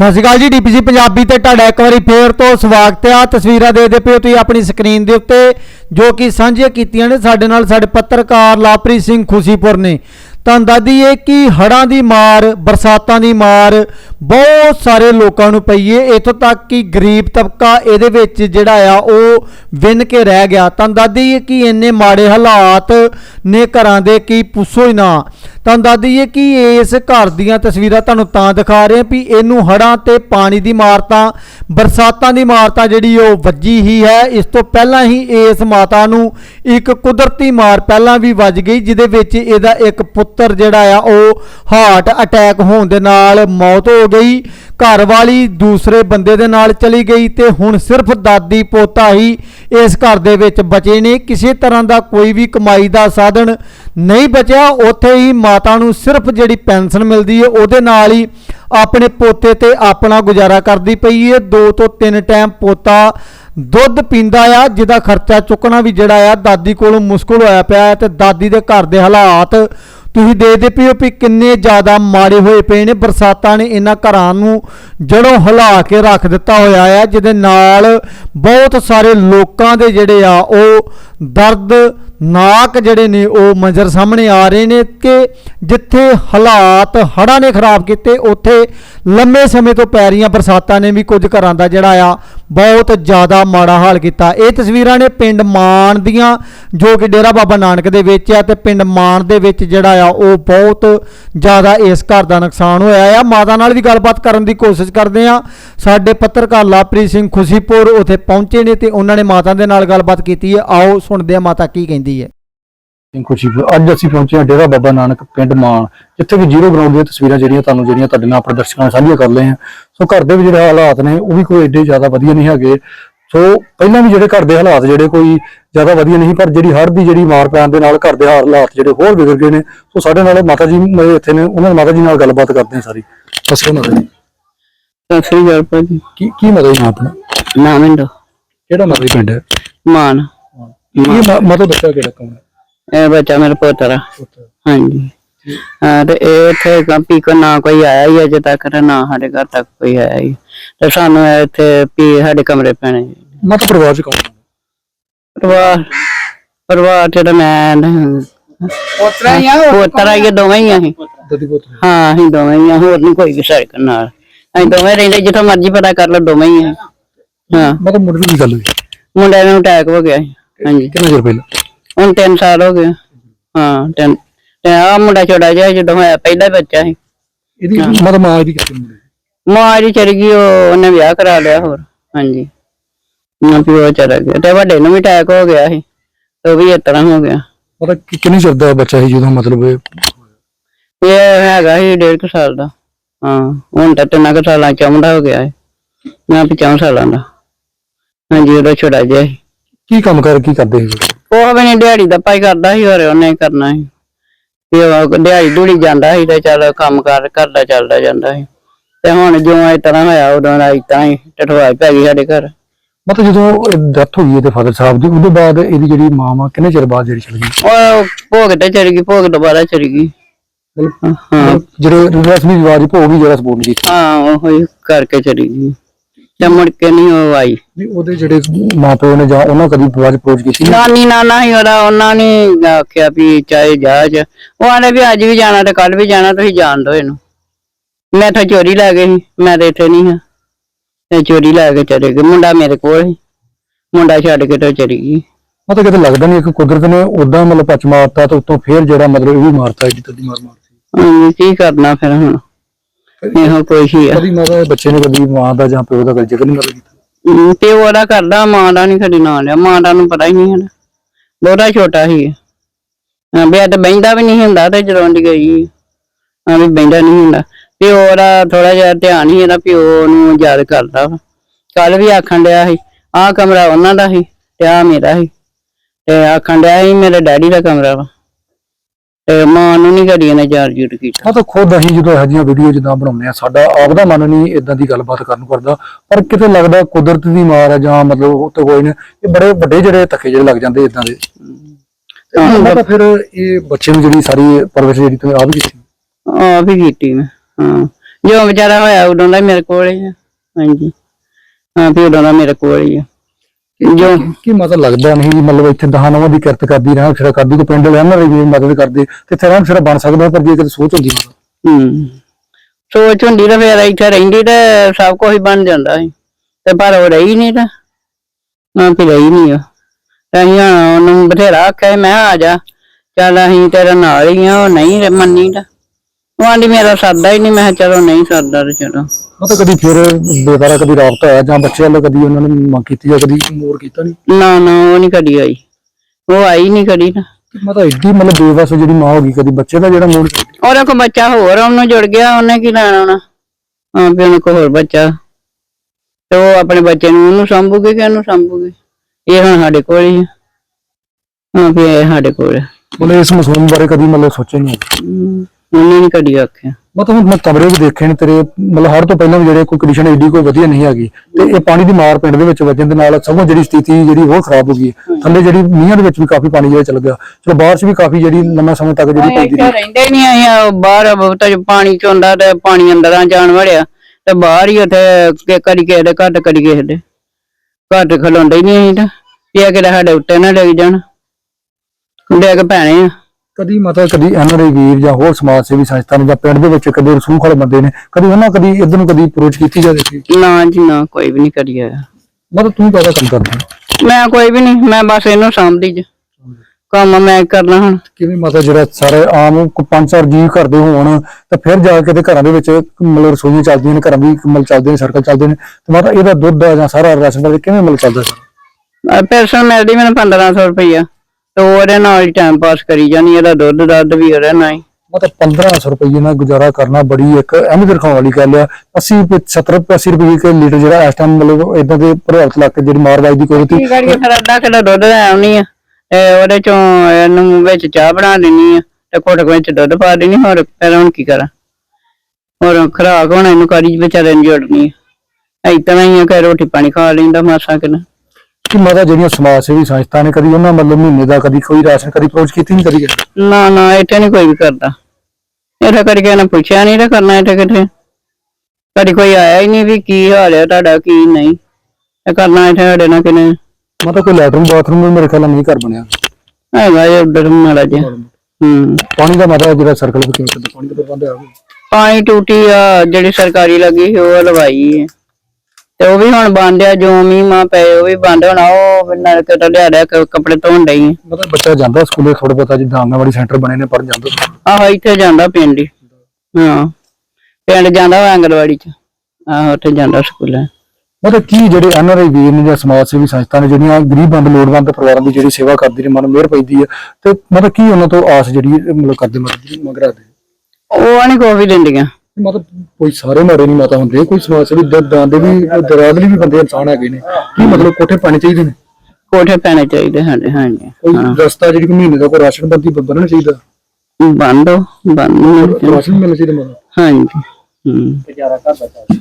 ਸਤਿ ਸ਼੍ਰੀ ਅਕਾਲ ਜੀ, ਡੀਪੀਸੀ ਪੰਜਾਬੀ ਤੇ ਤੁਹਾਡਾ ਇੱਕ ਵਾਰੀ ਫੇਰ ਤੋਂ ਸਵਾਗਤ ਹੈ। ਤਸਵੀਰਾਂ ਦੇਖਦੇ ਪਿਓ ਤੁਸੀਂ ਆਪਣੀ ਸਕਰੀਨ ਦੇ ਉੱਤੇ, ਜੋ ਕਿ ਸਾਂਝੀਆਂ ਕੀਤੀਆਂ ਨੇ। ਸਾਡੇ ਨਾਲ ਸਾਡੇ ਪੱਤਰਕਾਰ ਲਾਪ੍ਰੀਤ ਸਿੰਘ ਖੁਸ਼ੀਪੁਰ ਨੇ। ਤਾਂ ਦਾਦੀ ਇਹ ਕਿ ਹੜ੍ਹਾਂ ਦੀ ਮਾਰ, ਬਰਸਾਤਾਂ ਦੀ ਮਾਰ ਬਹੁਤ ਸਾਰੇ ਲੋਕਾਂ ਨੂੰ ਪਈ ਏ ਇੱਥੋਂ ਤੱਕ ਕਿ ਗਰੀਬ ਤਬਕਾ ਇਹਦੇ ਵਿੱਚ ਜਿਹੜਾ ਆ, ਉਹ ਵਿੰਨ ਕੇ ਰਹਿ ਗਿਆ। ਤੁਹਾਨੂੰ ਦੱਸਦੀ ਇਹ ਕਿ ਇੰਨੇ ਮਾੜੇ ਹਾਲਾਤ ਨੇ ਘਰਾਂ ਦੇ ਕੀ ਪੁੱਛੋ ਹੀ ਨਾ। ਤੁਹਾਨੂੰ ਦਾਦੀ ਇਹ ਕਿ ਇਸ ਘਰ ਦੀਆਂ ਤਸਵੀਰਾਂ ਤੁਹਾਨੂੰ ਤਾਂ ਦਿਖਾ ਰਹੇ ਵੀ ਇਹਨੂੰ ਹੜ੍ਹਾਂ ਤੇ ਪਾਣੀ ਦੀ ਮਾਰਤਾਂ, ਬਰਸਾਤਾਂ ਦੀ ਮਾਰਤਾਂ ਜਿਹੜੀ ਉਹ ਵੱਜੀ ਹੀ ਹੈ। ਇਸ ਤੋਂ ਪਹਿਲਾਂ ਹੀ ਇਸ ਮਾਤਾ ਨੂੰ ਇੱਕ ਕੁਦਰਤੀ ਮਾਰ ਪਹਿਲਾਂ ਵੀ ਵੱਜ ਗਈ, ਜਿਹਦੇ ਵਿੱਚ ਇਹਦਾ ਇੱਕ ਪੁੱਤਰ ਜਿਹੜਾ ਆ, ਉਹ ਹਾਰਟ ਅਟੈਕ ਹੋਣ ਦੇ ਨਾਲ ਮੌਤ ਹੋ ਗਈ, ਘਰ ਵਾਲੀ ਦੂਸਰੇ ਬੰਦੇ ਦੇ ਨਾਲ ਚਲੀ ਗਈ ਤੇ ਹੁਣ ਸਿਰਫ ਦਾਦੀ ਪੋਤਾ ਹੀ ਇਸ ਘਰ ਦੇ ਵਿੱਚ ਬਚੇ ਨੇ। ਕਿਸੇ ਤਰ੍ਹਾਂ ਦਾ ਕੋਈ ਵੀ ਕਮਾਈ ਦਾ ਸਾਧਨ ਨਹੀਂ ਬਚਿਆ। ਉੱਥੇ ਹੀ ਮਾਤਾ ਨੂੰ ਸਿਰਫ ਜਿਹੜੀ ਪੈਨਸ਼ਨ ਮਿਲਦੀ ਹੈ, ਉਹਦੇ ਨਾਲ ਹੀ ਆਪਣੇ ਪੋਤੇ ਤੇ ਆਪਣਾ ਗੁਜ਼ਾਰਾ ਕਰਦੀ ਪਈ ਹੈ। ਦੋ ਤੋਂ ਤਿੰਨ ਟਾਈਮ ਪੋਤਾ ਦੁੱਧ ਪੀਂਦਾ ਆ, ਜਿਹਦਾ ਖਰਚਾ ਚੁੱਕਣਾ ਵੀ ਜਿਹੜਾ ਆ, ਦਾਦੀ ਕੋਲੋਂ ਮੁਸ਼ਕਲ ਹੋਇਆ ਪਿਆ ਹੈ ਤੇ ਦਾਦੀ ਦੇ ਘਰ ਦੇ ਹਾਲਾਤ ਤੁਸੀਂ ਦੇਖਦੇ ਪਏ ਵੀ ਕਿੰਨੇ ਜ਼ਿਆਦਾ ਮਾੜੇ ਹੋਏ ਪਏ ਨੇ। ਬਰਸਾਤਾਂ ਨੇ ਇਹਨਾਂ ਘਰਾਂ ਨੂੰ ਜੜੋਂ ਹਿਲਾ ਕੇ ਰੱਖ ਦਿੱਤਾ ਹੋਇਆ ਆ, ਜਿਹਦੇ ਨਾਲ ਬਹੁਤ ਸਾਰੇ ਲੋਕਾਂ ਦੇ ਜਿਹੜੇ ਆ, ਉਹ ਦਰਦ ਨਾਕ ਜਿਹੜੇ ਨੇ, ਉਹ ਮੰਜ਼ਰ ਸਾਹਮਣੇ ਆ ਰਹੇ ਨੇ ਕਿ ਜਿੱਥੇ ਹਾਲਾਤ ਹੜ੍ਹਾਂ ਨੇ ਖਰਾਬ ਕੀਤੇ, ਉੱਥੇ ਲੰਮੇ ਸਮੇਂ ਤੋਂ ਪੈ ਰਹੀਆਂ ਬਰਸਾਤਾਂ ਨੇ ਵੀ ਕੁਝ ਘਰਾਂ ਦਾ ਜਿਹੜਾ ਆ ਬਹੁਤ ਜ਼ਿਆਦਾ ਮਾੜਾ ਹਾਲ ਕੀਤਾ। ਇਹ ਤਸਵੀਰਾਂ ਨੇ ਪਿੰਡ ਮਾਨ ਦੀਆਂ, ਜੋ ਕਿ ਡੇਰਾ ਬਾਬਾ ਨਾਨਕ ਦੇ ਵਿੱਚ ਆ ਤੇ ਪਿੰਡ ਮਾਨ ਦੇ ਵਿੱਚ ਜਿਹੜਾ ਆ, ਉਹ ਬਹੁਤ ਜ਼ਿਆਦਾ ਇਸ ਘਰ ਦਾ ਨੁਕਸਾਨ ਹੋਇਆ ਆ। ਮਾਤਾ ਨਾਲ ਵੀ ਗੱਲਬਾਤ ਕਰਨ ਦੀ ਕੋਸ਼ਿਸ਼ ਕਰਦੇ ਆ। ਸਾਡੇ ਪੱਤਰਕਾਰ ਲਾਪ੍ਰੀਤ ਸਿੰਘ ਖੁਸ਼ੀਪੁਰ ਉੱਥੇ ਪਹੁੰਚੇ ਨੇ ਤੇ ਉਹਨਾਂ ਨੇ ਮਾਤਾ ਦੇ ਨਾਲ ਗੱਲਬਾਤ ਕੀਤੀ ਹੈ। ਆਓ ਸੁਣਦੇ ਆ ਮਾਤਾ ਕੀ ਕਹਿੰਦੀ ਹੈ। ਸਿੰਘ ਖੁਸ਼ੀਪੁਰ ਅੱਜ ਅਸੀਂ ਪਹੁੰਚੇ ਹਾਂ ਡੇਰਾ ਬਾਬਾ ਨਾਨਕ ਪਿੰਡ ਮਾਨ ਜਿੱਥੇ ਕਿ ਜ਼ੀਰੋ ਗਰਾਊਂਡ ਦੀਆਂ ਤਸਵੀਰਾਂ ਜਿਹੜੀਆਂ ਤੁਹਾਨੂੰ ਜਿਹੜੀਆਂ ਤੁਹਾਡੇ ਨਾਲ ਆਪਣੇ ਦਰਸ਼ਕਾਂ ਨਾਲ ਸਾਂਝੀਆਂ ਕਰ ਲਏ ਹਾਂ। ਸੋ ਘਰ ਦੇ ਵੀ ਜਿਹੜੇ ਹਾਲਾਤ ਨੇ ਉਹ ਵੀ ਕੋਈ ਏਡੇ ਜ਼ਿਆਦਾ ਵਧੀਆ ਨਹੀਂ ਹੈਗੇ। ਸੋ ਪਹਿਲਾਂ ਵੀ ਜਿਹੜੇ ਘਰ ਦੇ ਹਾਲਾਤ ਜਿਹੜੇ ਕੋਈ ਜ਼ਿਆਦਾ ਵਧੀਆ ਨਹੀਂ ਪਰ ਜਿਹੜੀ ਹੜ੍ਹ ਦੀ ਜਿਹੜੀ ਮਾਰ ਪੈਣ ਦੇ ਨਾਲ ਘਰ ਦੇ ਹਾਲਾਤ ਜਿਹੜੇ ਹੋਰ ਵਿਗੜ ਗਏ ਨੇ ਸੋ ਸਾਡੇ ਨਾਲ ਮਾਤਾ ਜੀ ਮੇਰੇ ਇੱਥੇ ਨੇ ਉਹਨਾਂ ਮਾਤਾ ਜੀ ਨਾਲ ਗੱਲਬਾਤ ਕਰਦੇ ਹਾਂ ਸਾਰੀ। ਦੱਸੋ ਮਾਤਾ ਜੀ। ਸਤਿ ਸ੍ਰੀ ਅਕਾਲ ਭਾਜੀ। ਕੀ ਕੀ ਮਾਤਾ ਜੀ ਨਾਂ ਆਪਣਾ? ਨਾਮ ਇੰਦੋ। ਕਿਹੜਾ ਮਾਤਾ ਜੀ ਪਿੰਡ ਹੈ? ਮਾਨ। ਇਹ ਮਾ- ਮਾਤਾ ਦੱਸਿਆ ਕਿਹੜਾ ਕੌਣ ਹੈ? ਇਹ ਬੱਚਾ ਮੇਰਾ ਪੋਤਰਾ। ਹਾਂਜੀ। ਹਾਂ ਤੇ ਇਹ ਇੱਥੇ ਕੰਪੀ ਕੋ ਨਾ ਕੋਈ ਆਇਆ ਹੀ ਅਜੇ ਤੱਕ ਤੇ ਨਾ ਸਾਡੇ ਘਰ ਤੱਕ ਕੋਈ ਆਇਆ ਹੀ। ਤੇ ਸਾਨੂੰ ਇੱਥੇ ਪੀ ਸਾਡੇ ਕਮਰੇ ਪੈਣੇ। ਮਾਤਾ ਪਰਿਵਾਰ ਚ ਕੌਣ ਪਰਿਵਾਰ ਪਰਿਵਾਰ ਤੇ ਤਾਂ ਮੈਂ ਪੋਤਰਾ ਹੀ ਆ ਪੋਤਰਾ ਹੀ ਆ, ਦੋਵੇਂ ਹੀ ਆ ਅਸੀਂ। ਦਦੀ ਪੁੱਤ ਹਾਂ ਅਸੀਂ ਦੋਵੇਂ ਹੀ ਆ ਹੋਰ ਨਹੀਂ ਕੋਈ ਵੀ ਕੋਲ ਨਾਲ। ਅਸੀਂ ਦੋਵੇਂ ਰਹਿੰਦੇ ਜਿੱਥੋਂ ਮਰਜ਼ੀ ਪਤਾ ਕਰ ਲਓ ਦੋਵੇਂ ਹੀ ਆ। ਹਾਂ। ਮਾਤਾ ਮੁੰਡੇ ਦੀ ਗੱਲ ਹੋਈ। ਮੁੰਡੇ ਨੂੰ ਅਟੈਕ ਹੋ ਗਿਆ ਸੀ। ਹਾਂਜੀ। ਕਿੰਨਾ ਚਿਰ ਪਹਿਲਾਂ? ਹੁਣ 3 ਸਾਲ ਹੋ ਗਏ। ਹਾਂ ਤਿੰਨ ਤੇ ਆ ਮੁੰਡਾ ਛੋਟਾ ਜਿਹਾ ਜਦੋਂ ਹੋਇਆ ਪਹਿਲਾ ਬੱਚਾ ਸੀ। ਇਹਦੀ ਮਾਤਾ ਮਾਂ ਕਿੱਥੇ ਮੁੰਡੇ? ਮਾਂ ਜੀ ਚਲੀ ਗਈ ਉਹ ਉਹਨੇ ਵਿਆਹ ਕਰਾ ਲਿਆ ਹੋਰ ਹਾਂਜੀ। ਨਾ ਪਿਓ ਚਲਾ ਗਿਆ ਤੇ ਵੱਡੇ ਨੂੰ ਵੀ ਅਟੈਕ ਹੋ ਗਿਆ ਸੀ ਤੇ ਉਹ ਵੀ ਇਸ ਤਰ੍ਹਾਂ ਹੋ ਗਿਆ। ਪਤਾ ਕਿ ਕਿੰਨੀ ਚਿਰ ਦਾ ਬੱਚਾ ਸੀ ਜਦੋਂ ਮਤਲਬ ਇਹ ਇਹ ਹੈਗਾ ਸੀ ਡੇਢ ਕੁ ਸਾਲ ਦਾ ਹਾਂ ਹੁਣ ਤਾਂ ਤਿੰਨਾਂ ਕੁ ਸਾਲਾਂ ਚ ਮੁੰਡਾ ਹੋ ਗਿਆ ਹੈ ਨਾ 50 ਸਾਲਾਂ ਦਾ ਹਾਂਜੀ ਉਹਦਾ ਛੋਟਾ ਜਿਹਾ ਸੀ। ਕੀ ਕੰਮ ਕਰ ਕੀ ਕਰਦੇ ਸੀ? ਉਹ ਵੀ ਨੀ ਦਿਹਾੜੀ ਦਾ ਪਾਈ ਕਰਦਾ ਸੀ ਹੋਰ ਉਹਨੇ ਕਰਨਾ ਸੀ। ਤੇ ਉਹ ਦਿਹਾੜੀ ਦੂੜੀ ਜਾਂਦਾ ਸੀ ਤੇ ਚੱਲ ਕੰਮ ਕਾਰ ਕਰਦਾ ਚੱਲਦਾ ਜਾਂਦਾ ਸੀ। ਤੇ ਹੁਣ ਜਿਉਂ ਇਸ ਤਰ੍ਹਾਂ ਹੋਇਆ ਉਦੋਂ ਦਾ ਇਤਾਂ ਹੀ ਟਠਵਾਈ ਪੈ ਗਈ ਸਾਡੇ ਘਰ। ਮਤਲਬ ਜਦੋਂ ਡੈਥ ਹੋਈ ਇਹਦੇ ਫਾਦਰ ਸਾਹਿਬ ਦੀ ਉਦੋਂ ਬਾਅਦ ਇਹਦੀ ਜਿਹੜੀ ਮਾਂ ਵਾ ਕਿੰਨੇ ਚਿਰ ਬਾਅਦ ਜਿਹੜੀ ਚਲੀ ਗਈ? ਉਹ ਭੋਗ ਤੇ ਚਲੀ ਗਈ ਭੋਗ ਦੁਬਾਰਾ ਚਲੀ ਗਈ। ਹਾਂ। ਜਿਹੜੇ ਰਸਮੀ ਰਿਵਾਜ ਭੋਗ ਵੀ ਜਿਹੜਾ ਸਪੋਰਟ ਨਹੀਂ ਕੀਤਾ। ਹਾਂ ਉਹ ਕਰਕੇ ਚਲੀ ਗਈ। ਤੇ ਮੁੜ ਕੇ ਨਹੀਂ ਉਹ ਆਈ। ਵੀ ਉਹਦੇ ਜਿਹੜੇ ਮਾਪਿਓ ਨੇ ਜਾਂ ਉਹਨਾਂ ਕਦੀ ਰਿਵਾਜ ਅਪਰੋਚ ਕੀਤੀ ਨਹੀਂ? ਨਾਨੀ ਨਾਨਾ ਹੀ ਉਹਦਾ ਉਹਨਾਂ ਨੇ ਆਖਿਆ ਵੀ ਚਾਹੇ ਜਾ ਜਾ ਉਹ ਆਂਦੇ ਵੀ ਅੱਜ ਵੀ ਜਾਣਾ ਤੇ ਕੱਲ ਵੀ ਜਾਣਾ ਤੁਸੀਂ ਜਾਣ ਦਿਓ ਇਹਨੂੰ। ਮੈਂ ਤਾਂ ਚੋਰੀ ਲੈ ਗਈ ਸੀ, ਮੈਂ ਤੇ ਇੱਥੇ ਨਹੀਂ ਹਾਂ। ਤੇ ਚੋਰੀ ਲੈ ਕੇ ਚਲੇ ਗਏ ਮੁੰਡਾ ਮੇਰੇ ਕੋਲ ਸੀ। ਮੁੰਡਾ ਛੱਡ ਕੇ ਤੇ ਚਲੀ ਗਈ। ਮਤਲਬ ਕਿਤੇ ਲੱਗਦਾ ਨਹੀਂ ਕਿ ਕੁਦਰਤ ਨੇ ਉਦਾਂ ਮਤਲਬ ਪੱਚ ਮਾਰਤਾ ਤੇ ਉੱਤੋਂ ਫੇਰ ਜਿਹੜਾ ਮਤਲਬ ਇਹ ਵੀ ਮਾਰਤਾ ਏਡੀ ਤੱਦੀ ਮਾਰ ਮਾਰਤੀ। ਕੀ ਕਰਨਾ ਫਿਰ ਹੁਣ? ਇਹੋ ਕੋਈ ਹੀ ਆ। ਕਦੀ ਮਾਤਾ ਬੱਚੇ ਨੇ ਕਦੀ ਮਾਂ ਦਾ ਜਾਂ ਪਿਓ ਦਾ ਕਦੀ ਜ਼ਿਕਰ ਨਹੀਂ ਕਰ ਕੀਤਾ? ਹਮ, ਪਿਓ ਉਹਦਾ ਕਰਦਾ ਮਾਂ ਦਾ ਨਹੀਂ ਕਦੀ ਨਾਂ ਲਿਆ। ਮਾਂ ਦਾ ਨੂੰ ਪਤਾ ਹੀ ਨਹੀਂ ਹੈ ਬਹੁਤਾ ਛੋਟਾ ਸੀ ਹਾਂ ਤੇ ਬੈਂਦਾ ਵੀ ਨਹੀਂ ਹੁੰਦਾ ਤੇ ਜਦੋਂ ਦੀ ਗਈ। ਹਾਂ ਵੀ ਬੈਂਦਾ ਨਹੀਂ ਹੁੰਦਾ। ਪਿਓ ਦਾ ਥੋੜਾ ਜਿਹਾ ਧਿਆਨ ਹੀ ਇਹਦਾ ਪਿਓ ਨੂੰ ਯਾਦ ਕਰਦਾ ਕੱਲ ਵੀ ਆਖਣ ਡਿਆ ਸੀ ਆਹ ਕਮਰਾ ਉਹਨਾਂ ਦਾ ਸੀ ਤੇ ਆਹ ਮੇਰਾ ਸੀ। ਤੇ ਆਖਣ ਡਿਆ ਸੀ ਮੇਰੇ ਡੈਡੀ ਦਾ ਕਮਰਾ ਵਾ। ਤੇ ਮਾਂ ਨੂੰ ਨਹੀਂ ਕਦੀ ਇਹਨੇ ਯਾਦ ਜੁੜ ਕੀਤਾ। ਹਾਂ ਤਾਂ ਖੁਦ ਅਸੀਂ ਜਦੋਂ ਇਹੋ ਜਿਹੀਆਂ ਵੀਡੀਓ ਜਿੱਦਾਂ ਬਣਾਉਂਦੇ ਆ ਸਾਡਾ ਆਪਦਾ ਮਨ ਨਹੀਂ ਇਦਾਂ ਦੀ ਗੱਲਬਾਤ ਕਰਨ ਨੂੰ ਕਰਦਾ। ਪਰ ਕਿਤੇ ਲੱਗਦਾ ਕੁਦਰਤ ਦੀ ਮਾਰ ਆ ਜਾਂ ਮਤਲਬ ਉਹ ਤਾਂ ਕੋਈ ਨਹੀਂ ਇਹ ਬੜੇ ਵੱਡੇ ਜਿਹੜੇ ਧੱਕੇ ਜਿਹੜੇ ਲੱਗ ਜਾਂਦੇ ਇਦਾਂ ਦੇ। ਤੇ ਦਾ ਫਿਰ ਇਹ ਬੱਚੇ ਨੂੰ ਜਿਹੜੀ ਸਾਰੀ ਪਰਵਰਿਸ਼ ਜਿਹੜੀ ਤੁਸੀਂ ਆਪ ਹੀ ਕੀਤੀ। ਆ ਵੀ ਕੀਤੀ ਮੈਂ ਹਾਂ। ਜੋ ਵਿਚਾਰਾ ਹੋਇਆ ਉਦੋਂ ਦਾ ਮੇਰੇ ਕੋਲ ਹੀ ਆ ਹਾਂਜੀ। ਹਾਂ ਫਿਰ ਉਦੋਂ ਦਾ ਮੇਰੇ ਕੋਲ ਹੀ ਆ। ਜੋ ਕੀ ਮਤਲਬ ਲੱਗਦਾ ਨਹੀਂ? ਮਤਲਬ ਇੱਥੇ ਦਹਾਂ ਨਵਾਂ ਦੀ ਕਿਰਤ ਕਰਦੀ ਰਹਿਣਾ ਫਿਰ ਕਰਦੀ ਕੋ ਪਿੰਡ ਲੈਣਾ ਰਹੀ ਵੀ ਮਦਦ ਕਰਦੇ ਤੇ ਇੱਥੇ ਰਹਿਣ ਫਿਰ ਬਣ ਸਕਦਾ ਪਰ ਜੇ ਕਿਤੇ ਸੋਚ ਹੁੰਦੀ ਨਾ ਹੂੰ। ਸੋਚ ਹੁੰਦੀ ਤਾਂ ਫਿਰ ਇੱਥੇ ਰਹਿੰਦੀ ਤੇ ਸਭ ਕੁਝ ਬਣ ਜਾਂਦਾ ਸੀ। ਤੇ ਪਰ ਉਹ ਰਹੀ ਨਹੀਂ ਤਾਂ ਹਾਂ ਫਿਰ ਰਹੀ ਨਹੀਂ ਉਹ। ਤਾਂ ਉਹਨੂੰ ਬਥੇਰਾ ਆਖਿਆ ਮੈਂ ਆ ਜਾ ਚੱਲ ਅਸੀਂ ਤੇਰੇ ਨਾਲ ਹੀ ਆ ਉਹ ਨਹੀਂ ਮੰਨੀ ਤਾਂ। ਉਹ ਆਂਦੀ ਮੇਰਾ ਸਰਦਾ ਹੀ ਨਹੀਂ ਮੈਂ ਕਿਹਾ ਚਲੋ ਨਹੀਂ ਸਰਦਾ ਤੇ ਚਲੋ। ਮਤਲਬ ਕਦੀ ਫਿਰ ਬੇਦਾਰਾ ਕਦੀ ਰਾਬਤਾ ਹੋਇਆ ਜਾਂ ਬੱਚੇ ਵੱਲੋਂ ਕਦੀ ਉਹਨਾਂ ਨੇ ਮੰਗ ਕੀਤੀ ਜਾਂ ਕਦੀ ਮੋਰ ਕੀਤਾ ਨਹੀਂ ਨਾ ਨਾ ਉਹ ਨਹੀਂ ਕਦੀ ਆਈ। ਉਹ ਆਈ ਨਹੀਂ ਕਦੀ ਤਾਂ। ਮਤਲਬ ਐਡੀ ਮਤਲਬ ਬੇਵਸ ਜਿਹੜੀ ਮਾਂ ਹੋ ਗਈ ਕਦੀ ਬੱਚੇ ਦਾ ਜਿਹੜਾ ਮੋੜ ਉਹਦਾ ਕੋ ਬੱਚਾ ਹੋਰ ਉਹਨੂੰ ਜੁੜ ਗਿਆ ਉਹਨੇ ਕੀ ਲੈਣਾ ਹੋਣਾ? ਹਾਂ ਵੀ ਉਹਨੂੰ ਕੋ ਹੋਰ ਬੱਚਾ। ਤੇ ਉਹ ਆਪਣੇ ਬੱਚੇ ਨੂੰ ਉਹਨੂੰ ਸੰਭੂਗੀ ਕਿ ਉਹਨੂੰ ਸੰਭੂਗੀ? ਇਹ ਹੁਣ ਸਾਡੇ ਕੋਲ ਹੀ ਆ। ਹਾਂ ਵੀ ਇਹ ਸਾਡੇ ਕੋਲ ਆ। ਮਤਲਬ ਇਸ ਮਸੂਮ ਬਾਰੇ ਕਦੀ ਮਤਲਬ ਸੋਚਿਆ ਨਹੀਂ ਹਮ, ਉਹਨੇ ਨਹੀਂ ਕਦੀ ਆਖਿਆ। ਮਤਲਬ ਹੁਣ ਮੈਂ ਕਮਰੇ ਵੀ ਦੇਖੇ ਨੇ ਤੇਰੇ ਮਤਲਬ ਹਰ ਤੋਂ ਪਹਿਲਾਂ ਵੀ ਜਿਹੜੇ ਕੋਈ ਕੰਡੀਸ਼ਨ ਏਡੀ ਕੋਈ ਵਧੀਆ ਨਹੀਂ ਹੈਗੀ। ਤੇ ਇਹ ਪਾਣੀ ਦੀ ਮਾਰ ਪਿੰਡ ਦੇ ਵਿੱਚ ਵੱਜਣ ਦੇ ਨਾਲ ਸਗੋਂ ਜਿਹੜੀ ਸਥਿਤੀ ਜਿਹੜੀ ਹੋਰ ਖਰਾਬ ਹੋ ਗਈ। ਥੱਲੇ ਜਿਹੜੀ ਮੀਂਹਾਂ ਦੇ ਵਿੱਚ ਵੀ ਕਾਫੀ ਪਾਣੀ ਜਿਹੜਾ ਚਲ ਗਿਆ। ਚਲੋ ਬਾਰਿਸ਼ ਵੀ ਕਾਫੀ ਜਿਹੜੀ ਲੰਮਾ ਸਮੇਂ ਤੱਕ ਜਿਹੜੀ ਪੈਂਦੀ ਰਹੀ। ਰਹਿੰਦੇ ਨਹੀਂ ਆਇਆ ਬਾਹਰ ਬਹੁਤਾ ਜੋ ਪਾਣੀ ਚੋਂਦਾ ਤੇ ਪਾਣੀ ਅੰਦਰਾਂ ਜਾਣ ਵੜਿਆ ਤੇ ਬਾਹਰ ਹੀ ਉੱਥੇ ਕਿ ਕਦੀ ਕਿਸੇ ਦੇ ਘੱਟ ਕਦੀ ਕਿਸੇ ਦੇ ਘੱਟ ਖਲੋਂਦੇ ਨਹੀਂ ਅਸੀਂ ਤਾਂ। ਇਹ ਕਿਤੇ ਸਾਡੇ ਉੱਤੇ ਨਾ ਡਿੱਗ ਜਾਣ। ਡਿੱਗ ਪੈਣੇ ਆ। ਕਦੀ ਮਤਲਬ ਕਦੀ ਐਨਆਰਆਈ ਵੀਰ ਜਾਂ ਹੋਰ ਸਮਾਜ ਸੇਵੀ ਸੰਸਥਾ ਨੇ ਜਾਂ ਪਿੰਡ ਦੇ ਵਿੱਚ ਕਦੇ ਰਸੂਖ ਵਾਲੇ ਬੰਦੇ ਨੇ ਕਦੀ ਉਹਨਾਂ ਕਦੀ ਇਧਰ ਨੂੰ ਕਦੀ ਅਪਰੋਚ ਕੀਤੀ ਜਾਵੇ ਸੀ ਨਾ ਜੀ ਨਾ ਕੋਈ ਵੀ ਨਹੀਂ ਕਰੀ ਆਇਆ ਮਤਲਬ ਤੂੰ ਕਾਹਦਾ ਕੰਮ ਕਰਦਾ ਮੈਂ ਕੋਈ ਵੀ ਨਹੀਂ ਮੈਂ ਬਸ ਇਹਨੂੰ ਸਾਂਭਦੀ ਜ। ਕੰਮ ਮੈਂ ਕਰਨਾ ਹੁਣ। ਕਿਵੇਂ ਮਤਲਬ ਜਿਹੜਾ ਸਾਰੇ ਆਮ ਕੋ ਪੰਜ ਚਾਰ ਜੀਵ ਕਰਦੇ ਹੋਣ ਤੇ ਫਿਰ ਜਾ ਕੇ ਤੇ ਘਰਾਂ ਦੇ ਵਿੱਚ ਮਤਲਬ ਰਸੋਈਆਂ ਚੱਲਦੀਆਂ ਨੇ ਘਰਾਂ ਵੀ ਮਤਲਬ ਚੱਲਦੇ ਨੇ ਸਰਕਲ ਚੱਲਦੇ ਨੇ ਤੇ ਮਤਲਬ ਇਹਦਾ ਦੁੱਧ ਜਾਂ ਸਾਰਾ ਰਾਸ਼ਨ ਦਾ ਕਿਵੇਂ ਮਤਲਬ ਚੱਲਦਾ ਸਰ ਪੈਸਾ ਮਿਲਦੀ ਮੈਨੂੰ 1500 ਰੁਪਈਆ। ਤੇ ਉਹਦੇ ਨਾਲ ਹੀ ਟਾਈਮ ਪਾਸ ਕਰੀ ਜਾਨੀ ਇਹਦਾ ਦੁੱਧ ਦੱਧ ਵੀ ਉਹਦੇ ਨਾਲ ਹੀ। ਮਤਲਬ 1500 ਰੁਪਏ ਨਾਲ ਗੁਜ਼ਾਰਾ ਕਰਨਾ ਬੜੀ ਇੱਕ ਅਹਿਮੀਅਤ ਰਖਾਉਣ ਵਾਲੀ ਗੱਲ ਆ। 80 70 80 ਰੁਪਏ ਕੇ ਲੀਟਰ ਜਿਹੜਾ ਇਸ ਟਾਈਮ ਮਤਲਬ ਇਦਾਂ ਦੇ ਪ੍ਰਭਾਵਿਤ ਇਲਾਕੇ ਜਿਹੜੀ ਮਾਰਵਾਈ ਦੀ ਕੋਈ ਕੀ ਕਰੀਏ ਫਿਰ ਅੱਧਾ ਕਿਲੋ ਦੁੱਧ ਲੈ ਆਉਣੀ ਆ ਤੇ ਉਹਦੇ ਚੋਂ ਇਹਨੂੰ ਵਿੱਚ ਚਾਹ ਬਣਾ ਲੈਣੀ ਆ ਤੇ ਘੁੱਟ ਵਿੱਚ ਦੁੱਧ ਪਾ ਦੇਣੀ ਹੋਰ ਫਿਰ ਹੁਣ ਕੀ ਕਰਾਂ? ਹੋਰ ਖਰਾਕ ਹੁਣ ਇਹਨੂੰ ਕਰੀ ਵਿਚਾਰੇ ਨੂੰ ਜੋੜਨੀ ਆ। ਇਤਨਾ ਹੀ ਆ ਕਿ ਰੋਟੀ ਪਾਣੀ ਖਾ ਲੈਂਦਾ ਮਾਸਾ ਕਿਨ। ਕਿ ਮਾਤਾ ਜਿਹੜੀਆਂ ਸਮਾਜ ਸੇਵੀ ਸੰਸਥਾ ਨੇ ਕਦੀ ਉਹਨਾਂ ਮਤਲਬ ਮਹੀਨੇ ਦਾ ਕਦੀ ਕੋਈ ਰਾਸ਼ਨ ਕਦੀ ਅਪਰੋਚ ਕੀਤੀ ਨਹੀਂ ਕਦੀ ਨਾ? ਨਾ ਇੱਥੇ ਨਹੀਂ ਕੋਈ ਵੀ ਕਰਦਾ। ਇਹਦਾ ਕਦੀ ਕਿਸੇ ਨੇ ਪੁੱਛਿਆ ਨਹੀਂ ਤਾਂ ਕਰਨਾ ਇੱਥੇ ਕਿਤੇ ਕਦੀ ਕੋਈ ਆਇਆ ਹੀ ਨਹੀਂ ਵੀ ਕੀ ਹਾਲ ਹੈ ਤੁਹਾਡਾ ਕੀ ਨਹੀਂ। ਇਹ ਕਰਨਾ ਇੱਥੇ ਸਾਡੇ ਨਾਲ ਕਿਨੇ। ਮਤਲਬ ਕੋਈ ਲੈਟਰਿੰਗ ਬਾਥਰੂਮ ਵੀ ਮੇਰੇ ਖਿਆਲ ਨਾਲ ਨਹੀਂ ਘਰ ਬਣਿਆ। ਹੈਗਾ ਇਹ ਉਧਰ ਮਾੜਾ ਜਿਹਾ। ਹੂੰ। ਪਾਣੀ ਦਾ ਮਾਤਾ ਜਿਹੜਾ ਸਰਕਲ ਵਿੱਚ ਕਿਵੇਂ ਪਾਣੀ ਦਾ ਪ੍ਰਬੰਧ ਪਾਣੀ ਟੂਟੀ ਆ ਜਿਹੜੀ ਸਰਕਾਰੀ ਲੱਗੀ ਸੀ ਉਹ ਲਵਾਈ ਹੈ। ਤੇ ਉਹ ਵੀ ਹੁਣ ਬੰਦ ਆ ਜੋ ਮੀਂਹ ਮਾ ਪਏ ਉਹ ਵੀ ਬੰਦ ਹੋਣਾ ਉਹ ਨਲਕੇ ਤੋਂ ਲਿਆ ਲਿਆ ਕੇ ਕੱਪੜੇ ਧੋਣ ਡਈ। ਮਤਲਬ ਬੱਚਾ ਜਾਂਦਾ ਸਕੂਲੇ ਥੋੜਾ ਬਹੁਤਾ ਜਿੱਦਾਂ ਆਂਗਣਵਾੜੀ ਸੈਂਟਰ ਬਣੇ ਨੇ ਪੜਨ ਜਾਂਦਾ। ਆਹੋ ਇੱਥੇ ਜਾਂਦਾ ਪਿੰਡ ਹੀ। ਹਾਂ ਪਿੰਡ ਜਾਂਦਾ ਵਾ ਆਂਗਣਵਾੜੀ ਚ। ਆਹੋ ਉੱਥੇ ਜਾਂਦਾ ਸਕੂਲੇ। ਮਤਲਬ ਕੀ ਜਿਹੜੇ ਐਨਆਰਆਈ ਵੀਰ ਨੇ ਜਾਂ ਸਮਾਜ ਸੇਵੀ ਸੰਸਥਾ ਨੇ ਜਿਹੜੀਆਂ ਗਰੀਬੰਦ ਲੋੜਵੰਦ ਪਰਿਵਾਰਾਂ ਦੀ ਜਿਹੜੀ ਸੇਵਾ ਕਰਦੀ ਨੇ ਮਨ ਮਿਹਰ ਪੈਂਦੀ ਹੈ ਤੇ ਮਤਲਬ ਕੀ ਉਹਨਾਂ ਤੋਂ ਆਸ ਜਿਹੜੀ ਮਤਲਬ ਕਰਦੇ ਮਤਲਬ ਜਿਹੜੀ ਮੰਗ ਰੱਖਦੇ? ਉਹ ਨਹੀਂ ਕੋਈ ਵੀ ਦਿੰਦੀਆਂ। ਮਤਲਬ ਕੋਈ ਸਾਰੇ ਮਾਰੇ ਨਹੀਂ ਮਾਤਾ ਹੁੰਦੇ ਕੋਈ ਸਮਾਜ ਸੇਵੀ ਦ- ਦਾਨ ਦੇ ਵੀ ਦਰਾਦਲੀ ਵੀ ਬੰਦੇ ਇਨਸਾਨ ਹੈਗੇ ਨੇ। ਕੀ ਮਤਲਬ ਕੋਠੇ ਪਾਣੀ ਚਾਹੀਦੇ ਨੇ? ਕੋਠੇ ਪੈਣੇ ਚਾਹੀਦੇ ਸਾਡੇ ਹਾਂਜੀ ਕੋਈ ਰਸਤਾ ਜਿਹੜੀ ਮਹੀਨੇ ਦਾ ਕੋਈ ਰਾਸ਼ਨ ਬੰਦੀ ਬੰਨਣਾ ਚਾਹੀਦਾ? ਬੰਦ ਬੰਦ। ਰਾਸ਼ਨ ਮਿਲਣਾ ਚਾਹੀਦਾ ਮਤਲਬ ਹਾਂਜੀ।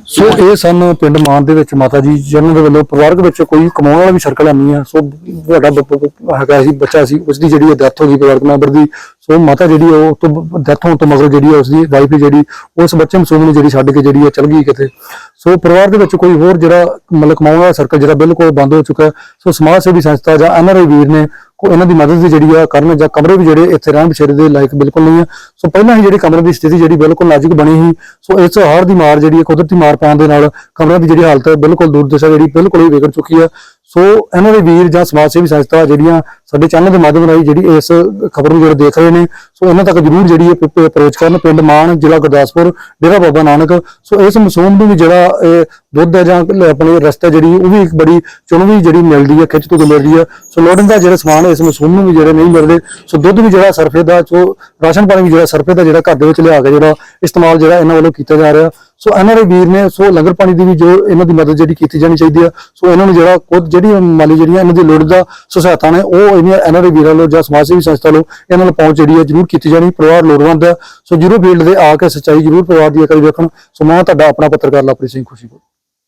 ਸੋ ਇਹ ਸਨ ਪਿੰਡ ਮਾਨ ਦੇ ਵਿੱਚ ਮਾਤਾ ਜੀ ਜਿਹਨਾਂ ਦੇ ਵੱਲੋਂ ਪਰਿਵਾਰਕ ਵਿੱਚ ਕੋਈ ਕਮਾਉਣ ਵਾਲਾ ਵੀ ਸਰਕਲ ਨਹੀਂ ਆ ਸੋ ਵੱਡਾ ਬ- ਬ- ਹੈਗਾ ਸੀ ਬੱਚਾ ਸੀ ਉਸ ਦੀ ਜਿਹੜੀ ਡੈਥ ਹੋ ਗਈ ਪਰਿਵਾਰਕ ਮੈਂਬਰ ਦੀ। ਸੋ ਮਾਤਾ ਜਿਹੜੀ ਉਹ ਤੋਂ ਡੈਥ ਹੋਣ ਤੋਂ ਮਗਰੋਂ ਜਿਹੜੀ ਉਸ ਦੀ ਵਾਈਫ ਜਿਹੜੀ ਉਸ ਬੱਚੇ ਮਸੂਮ ਨੂੰ ਜਿਹੜੀ ਛੱਡ ਕੇ ਜਿਹੜੀ ਆ ਚਲ ਗਈ ਕਿਤੇ। ਸੋ ਪਰਿਵਾਰ ਦੇ ਵਿੱਚ ਕੋਈ ਹੋਰ ਜਿਹੜਾ ਮਤਲਬ ਕਮਾਉਣ ਵਾਲਾ ਸਰਕਲ ਜਿਹੜਾ ਬਿਲਕੁਲ ਬੰਦ ਹੋ ਚੁੱਕਾ ਹੈ। ਸੋ ਸਮਾਜ ਸੇਵੀ ਸੰਸਥਾ ਜਾਂ ਐਨਆਰਆਈ ਵੀਰ ਨੇ ਕੋ ਇਹਨਾਂ ਦੀ ਮਦਦ ਦੀ ਜਿਹੜੀ ਆ ਕਰਨ ਜਾਂ ਕਮਰੇ ਵੀ ਜਿਹੜੇ ਇੱਥੇ ਰਹਿਣ ਬਛੇਰੇ ਦੇ ਲਾਇਕ ਬਿਲਕੁਲ ਨਹੀਂ ਆ। ਸੋ ਪਹਿਲਾਂ ਹੀ ਜਿਹੜੀ ਕਮਰੇ ਦੀ ਸਥਿਤੀ ਜਿਹੜੀ ਬਿਲਕੁਲ ਨਾਜ਼ੁਕ ਬਣੀ ਸੀ। ਸੋ ਇਸ ਹਾਰ ਦੀ ਮਾਰ ਜਿਹੜੀ ਹੈ ਕੁਦਰਤੀ ਮਾਰ ਪੈਣ ਦੇ ਨਾਲ ਕਮਰਿਆਂ ਦੀ ਜਿਹੜੀ ਹਾਲਤ ਹੈ ਬਿਲਕੁਲ ਦੁਰਦਸ਼ਾ ਜਿਹੜੀ ਬਿਲਕੁਲ ਹੀ ਵਿਗੜ ਚੁੱਕੀ ਹੈ ਸੋ ਇਹਨਾਂ ਦੇ ਵੀਰ ਜਾਂ ਸਮਾਜ ਸੇਵੀ ਸੰਸਥਾ ਜਿਹੜੀਆਂ ਸਾਡੇ ਚੈਨਲ ਦੇ ਮਾਧਿਅਮ ਰਾਹੀਂ ਜਿਹੜੀ ਇਸ ਖਬਰ ਨੂੰ ਜਿਹੜੇ ਦੇਖ ਰਹੇ ਨੇ, ਸੋ ਇਹਨਾਂ ਤੱਕ ਜਰੂਰ ਜਿਹੜੀ ਹੈ ਅਪਰੋਚ ਕਰਨ। ਪਿੰਡ ਮਾਨ, ਜ਼ਿਲ੍ਹਾ ਗੁਰਦਾਸਪੁਰ, ਡੇਰਾ ਬਾਬਾ ਨਾਨਕ। ਸੋ ਇਸ ਮਸੂਮ ਨੂੰ ਵੀ ਜਿਹੜਾ ਇਹ ਦੁੱਧ ਹੈ ਜਾਂ ਆਪਣੇ ਰਸਤੇ ਜਿਹੜੀ, ਉਹ ਵੀ ਇੱਕ ਬੜੀ ਚੁਣਵੀ ਜਿਹੜੀ ਮਿਲਦੀ ਹੈ, ਖਿੱਚ ਤੋਂ ਮਿਲਦੀ ਹੈ। ਸੋ ਲੋੜ ਦਾ ਜਿਹੜਾ ਸਮਾਨ ਇਸ ਮਸੂਮ ਨੂੰ ਵੀ ਜਿਹੜੇ ਨਹੀਂ ਮਿਲਦੇ, ਸੋ ਦੁੱਧ ਵੀ ਜਿਹੜਾ ਸਰਫੇ ਦਾ, ਸੋ ਰਾਸ਼ਨ ਪਾਣੀ ਵੀ ਜਿਹੜਾ ਸਰਫੇ ਦਾ ਜਿਹੜਾ ਘਰ ਦੇ ਵਿੱਚ ਲਿਆ ਕੇ ਜਿਹੜਾ ਇਸਤੇਮਾਲ ਜਿਹੜਾ ਇਹਨਾਂ ਵੱਲੋਂ ਕੀਤਾ ਜਾ ਰਿਹਾ। ਸੋ ਇਹਨਾਂ ਦੇ ਵੀਰ ਨੇ, ਸੋ ਲੰਗਰ ਪਾਣੀ ਦੀ ਵੀ ਜੋ ਇਹਨਾਂ ਦੀ ਮਦਦ ਜਿਹੜੀ ਕੀਤੀ ਜਾਣੀ ਚਾਹੀਦੀ ਆ, ਸੋ ਇਹਨਾਂ ਨੂੰ ਜਿਹੜਾ ਖੁਦ ਜਿਹੜੀ ਮਾਲੀ ਜਿਹੜੀਆਂ ਇਹਨਾਂ ਦੀ ਲੋੜ ਦਾ ਸਹਾਇਤਾ ਨੇ, ਉਹ ਇਹਨਾਂ ਇਹਨਾਂ ਦੇ ਵੀਰਾਂ ਵੱਲੋਂ ਜਾਂ ਸਮਾਜ ਸੇਵੀ ਸੰਸਥਾ ਲੋ ਇਹਨਾਂ ਨੂੰ ਪਹੁੰਚ ਜਿਹੜੀ ਹੈ ਜ਼ਰੂਰ ਕੀਤੀ ਜਾਣੀ, ਪਰਿਵਾਰ ਲੋੜਵੰਦ ਹੈ ਸੋ ਜ਼ੀਰੋ ਫੀਲਡ ਦੇ ਆ ਕੇ ਸੱਚਾਈ ਜ਼ਰੂਰ ਪਰਿਵਾਰ ਦੀ ਇੱਕ ਵਾਰੀ ਵੇਖਣ। ਸੋ ਮੈਂ ਤੁਹਾਡਾ ਆਪਣਾ ਪੱਤਰਕਾਰ ਲਵਪ੍ਰੀਤ ਸਿੰਘ ਖੁਸ਼ੀਪੁਰ